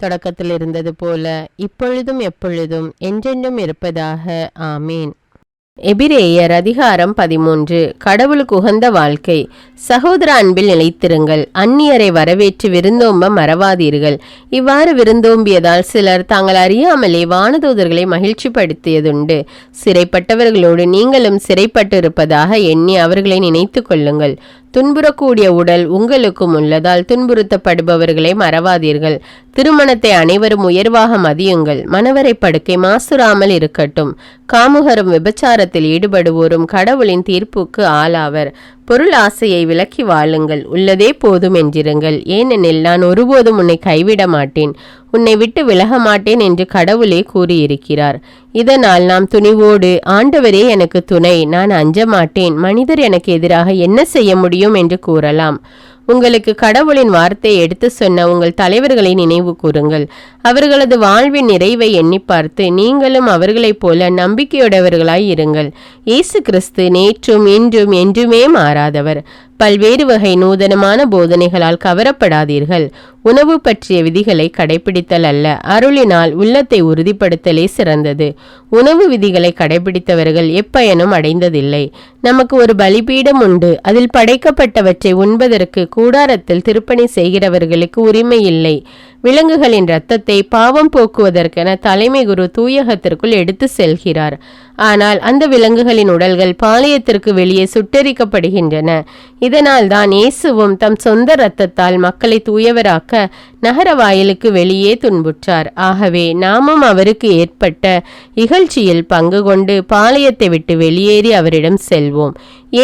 தொடக்கத்தில் இருந்தது போல இப்பொழுதும் எப்பொழுதும் என்றென்றும் இருப்பதாக. ஆமீன். எபிரேயர் அதிகாரம் பதிமூன்று. கடவுளுக்கு உகந்த வாழ்க்கை. சகோதர அன்பில் நிலைத்திருங்கள். அந்நியரை வரவேற்று விருந்தோம்ப மறவாதீர்கள். இவ்வாறு விருந்தோம்பியதால் சிலர் தாங்கள் அறியாமலே வானதூதர்களை மகிழ்ச்சிப்படுத்தியதுண்டு. சிறைப்பட்டவர்களோடு நீங்களும் சிறைப்பட்டு இருப்பதாக எண்ணி அவர்களை நினைத்து கொள்ளுங்கள். துன்புறக்கூடிய உடல் உங்களுக்கும் உள்ளதால் துன்புறுத்தப்படுபவர்களை மறவாதீர்கள். திருமணத்தை அனைவரும் உயர்வாக மதியுங்கள். மணவரை படுக்கை மாசுறாமல் இருக்கட்டும். காமுகரும் விபச்சாரத்தில் ஈடுபடுவோரும் கடவுளின் தீர்ப்புக்கு ஆளாவர். பொருள் ஆசையை விலக்கி வாழுங்கள். உள்ளதே போதும் என்றிருங்கள். ஏனெனில் நான் ஒருபோதும் உன்னை கைவிட மாட்டேன். உன்னை விட்டு விலக மாட்டேன் என்று கடவுளே கூறியிருக்கிறார். இதனால் நாம் துணிவோடு ஆண்டவரே எனக்கு துணை நான் அஞ்ச மாட்டேன். மனிதர் எனக்கு எதிராக என்ன செய்ய முடியும்? என்று கூறலாம். உங்களுக்கு கடவுளின் வார்த்தையை எடுத்து சொன்ன உங்கள் தலைவர்களை நினைவு கூறுங்கள். அவர்களது வாழ்வின் நிறைவை எண்ணி பார்த்து நீங்களும் அவர்களைப் போல நம்பிக்கையுடையவர்களாய் இருங்கள். இயேசு கிறிஸ்து நேற்றும் இன்றும் என்றுமே மாறாதவர். பல்வேறு வகை நூதனமான போதனைகளால் கவரப்படாதீர்கள். உணவு பற்றிய விதிகளை கடைபிடித்தல் அல்ல. அருளினால் உள்ளத்தை உறுதிப்படுத்தலே சிறந்தது. உணவு விதிகளை கடைபிடித்தவர்கள் எப்பயனும் அடைந்ததில்லை. நமக்கு ஒரு பலிபீடம் உண்டு. அதில் படைக்கப்பட்டவற்றை உண்பதற்கு கூடாரத்தில் திருப்பணி செய்கிறவர்களுக்கு உரிமை இல்லை. விலங்குகளின் இரத்தத்தை பாவம் போக்குவதற்கென தலைமை குரு தூயகத்திற்குள் எடுத்து செல்கிறார். ஆனால் அந்த விலங்குகளின் உடல்கள் பாளையத்திற்கு வெளியே சுட்டெரிக்கப்படுகின்றன. இதனால் தான் இயேசுவும் தம் சொந்த இரத்தத்தால் மக்களை தூயவராக்க நகர வாயிலுக்கு வெளியே துன்புற்றார். ஆகவே நாமும் அவருக்கு ஏற்பட்ட இகழ்ச்சியில் பங்கு கொண்டு பாளையத்தை விட்டு வெளியேறி அவரிடம் செல்வோம்.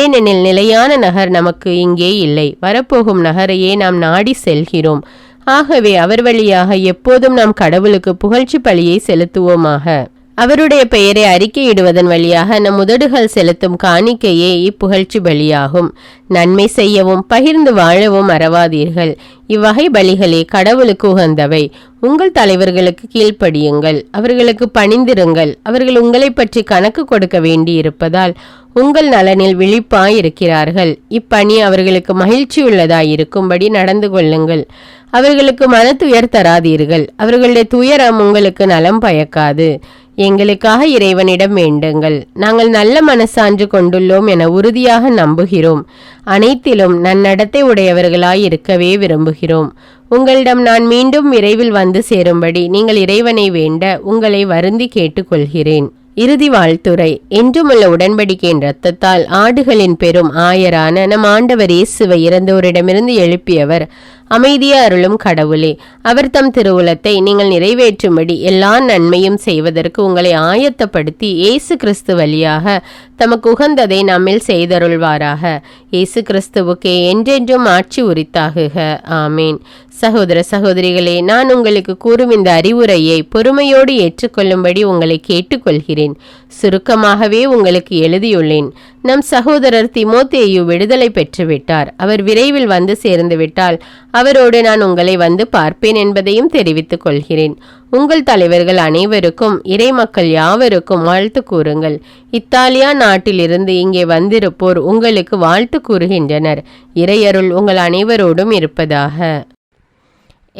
ஏனெனில் நிலையான நகர் நமக்கு இங்கே இல்லை. வரப்போகும் நகரையே நாம் நாடி செல்கிறோம். ஆகவே அவர் வழியாக எப்போதும் நாம் கடவுளுக்கு புகழ்ச்சி பலியை செலுத்துவோமாக. அவருடைய பெயரை அறிக்கையிடுவதன் வழியாக நம் உதடுகள் செலுத்தும் காணிக்கையே இப்புகழ்ச்சி பலியாகும். நன்மை செய்யவும் பகிர்ந்து வாழவும் மறவாதீர்கள் இவ்வகை பலிகளே கடவுளுக்கு உகந்தவை. உங்கள் தலைவர்களுக்கு கீழ்ப்படியுங்கள். அவர்களுக்கு பணிந்திருங்கள். அவர்கள் உங்களை பற்றி கணக்கு கொடுக்க வேண்டியிருப்பதால் உங்கள் நலனில் விழிப்பாய் இருக்கிறார்கள் இப்பணி அவர்களுக்கு மகிழ்ச்சி உள்ளதாய் இருக்கும்படி நடந்து கொள்ளுங்கள். அவர்களுக்கு மன துயர் தராதீர்கள். அவர்களுடைய துயரம் உங்களுக்கு நலம் பயக்காது. எங்களுக்காக இறைவனிடம் வேண்டுங்கள். நாங்கள் நல்ல மனசான்று கொண்டுள்ளோம் என உறுதியாக நம்புகிறோம். அனைத்திலும் நன்னடத்தை உடையவர்களாய் இருக்கவே விரும்புகிறோம். உங்களிடம் நான் மீண்டும் விரைவில் வந்து சேரும்படி நீங்கள் இறைவனை வேண்ட உங்களை வருந்தி கேட்டுக்கொள்கிறேன். இறுதி வாழ்த்துரை. என்றுமுள்ள உடன்படிக்கையின் இரத்தத்தால் ஆடுகளின் பெரும் ஆயரான நம் ஆண்டவர் இயேசுவை இறந்தோரிடமிருந்து எழுப்பியவர் அமைதிய அருளும் கடவுளே. அவர் தம் திருவுலத்தை நீங்கள் நிறைவேற்றும்படி எல்லா நன்மையும் செய்வதற்கு உங்களை ஆயத்தப்படுத்தி இயேசு கிறிஸ்து வழியாக தமக்கு உகந்ததை நம்மில் செய்தருள்வாராக. இயேசு கிறிஸ்துவுக்கே என்றென்றும் ஆட்சி உரித்தாகுக. ஆமேன். சகோதர சகோதரிகளே நான் உங்களுக்கு கூறும் இந்த அறிவுரையை பொறுமையோடு ஏற்றுக்கொள்ளும்படி உங்களை கேட்டுக்கொள்கிறேன். சுருக்கமாகவே உங்களுக்கு எழுதியுள்ளேன். நம் சகோதரர் திமோத்தேயு விடுதலை பெற்றுவிட்டார். அவர் விரைவில் வந்து சேர்ந்து விட்டால் அவரோடு நான் உங்களை வந்து பார்ப்பேன் என்பதையும் தெரிவித்துக் கொள்கிறேன். உங்கள் தலைவர்கள் அனைவருக்கும் இறைமக்கள் யாவருக்கும் வாழ்த்து கூறுங்கள். இத்தாலியா நாட்டிலிருந்து இங்கே வந்திருப்போர் உங்களுக்கு வாழ்த்து கூறுகின்றனர். இறையருள் உங்கள் அனைவரோடும் இருப்பதாக.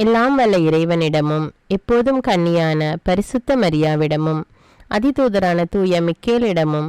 எல்லாம் வல்ல இறைவனிடமும் எப்போதும் கன்னியான பரிசுத்த மரியாவிடமும் அதிதூதரான தூய மிக்கேலிடமும்